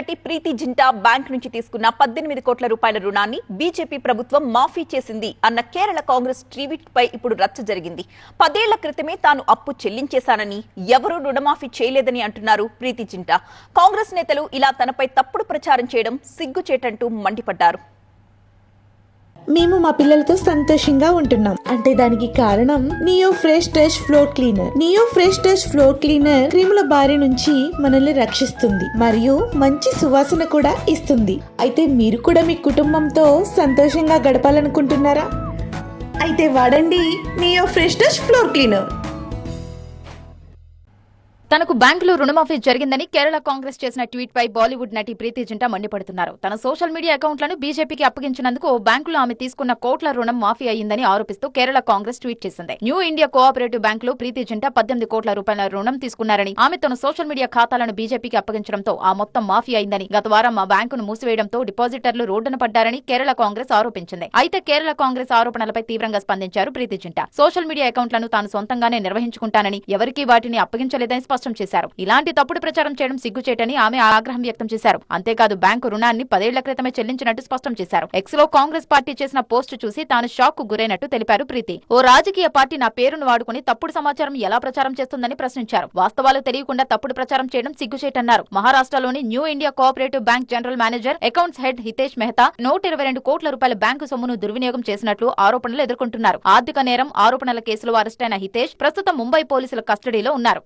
నటి ప్రీతి జింటా బ్యాంక్ నుంచి తీసుకున్న పద్దెనిమిది కోట్ల రూపాయల రుణాన్ని బీజేపీ ప్రభుత్వం మాఫీ చేసింది అన్న కేరళ కాంగ్రెస్ ట్వీట్ పై ఇప్పుడు రచ్చ జరిగింది. పదేళ్ళ క్రితమే తాను అప్పు చెల్లించేశానని ఎవరూ రుణమాఫీ చేయలేదని అంటున్నారు ప్రీతి జింటా. కాంగ్రెస్ నేతలు ఇలా తనపై తప్పుడు ప్రచారం చేయడం సిగ్గుచేటంటూ మండిపడ్డారు. మేము మా పిల్లలతో సంతోషంగా ఉంటున్నాం. అంటే దానికి కారణం Neo fresh touch floor cleaner. Neo fresh touch floor cleaner క్రిముల బారి నుంచి మనల్ని రక్షిస్తుంది మరియు మంచి సువాసన కూడా ఇస్తుంది. అయితే మీరు కూడా మీ కుటుంబంతో సంతోషంగా గడపాలనుకుంటున్నారా? అయితే వాడండి Neo fresh touch floor cleaner. తనకు బ్యాంకులో రుణమాఫీ జరిగిందని కేరళ కాంగ్రెస్ చేసిన ట్వీట్ పై బాలీవుడ్ నటి ప్రీతి జింటా మండిపడుతున్నారు. తన సోషల్ మీడియా అకౌంట్లను బీజేపీకి అప్పగించినందుకు ఓ బ్యాంకులో ఆమె తీసుకున్న కోట్ల రుణం మాఫీ అయ్యిందని ఆరోపిస్తూ కేరళ కాంగ్రెస్ ట్వీట్ చేసింది. న్యూ ఇండియా కోఆపరేటివ్ బ్యాంకులో ప్రీతి జింటా పద్దెనిమిది కోట్ల రూపాయల రుణం తీసుకున్నారని ఆమె తన సోషల్ మీడియా ఖాతాలను బీజేపీకి అప్పగించడంతో ఆ మొత్తం మాఫీ అయిందని గత వారం ఆ బ్యాంకును మూసివేయడంతో డిపాజిటర్లు రోడ్డున పడ్డారని కేరళ కాంగ్రెస్ ఆరోపించింది. అయితే కేరళ కాంగ్రెస్ ఆరోపణలపై తీవ్రంగా స్పందించారు ప్రీతి జింటా. సోషల్ మీడియా అకౌంట్లను తాను సొంతంగానే నిర్వహించుకుంటానని ఎవరికీ వాటిని అప్పగించలేదని స్పష్టం చేశారు. ఇలాంటి తప్పుడు ప్రచారం చేయడం సిగ్గుచేటని ఆమె ఆగ్రహం వ్యక్తం చేశారు. అంతేకాదు బ్యాంకు రుణాన్ని పదేళ్ళ క్రితమే చెల్లించినట్టు స్పష్టం చేశారు. ఎక్స్లో కాంగ్రెస్ పార్టీ చేసిన పోస్టు చూసి తాను షాక్కు గురైనట్టు తెలిపారు ప్రీతి. ఓ రాజకీయ పార్టీ నా పేరును వాడుకుని తప్పుడు సమాచారం ఎలా ప్రచారం చేస్తుందని ప్రశ్నించారు. వాస్తవాలు తెలియకుండా తప్పుడు ప్రచారం చేయడం సిగ్గుచేటన్నారు. మహారాష్ట్రలోని new India cooperative bank general manager accounts head Hitesh Mehta నూట ఇరవై రెండు కోట్ల రూపాయల బ్యాంకు సొమ్మును దుర్వినియోగం చేసినట్లు ఆరోపణలు ఎదుర్కొంటున్నారు. ఆర్థిక నేరం ఆరోపణల కేసులో అరెస్టైన హితేష్ ప్రస్తుతం ముంబై పోలీసుల కస్టడీలో ఉన్నారు.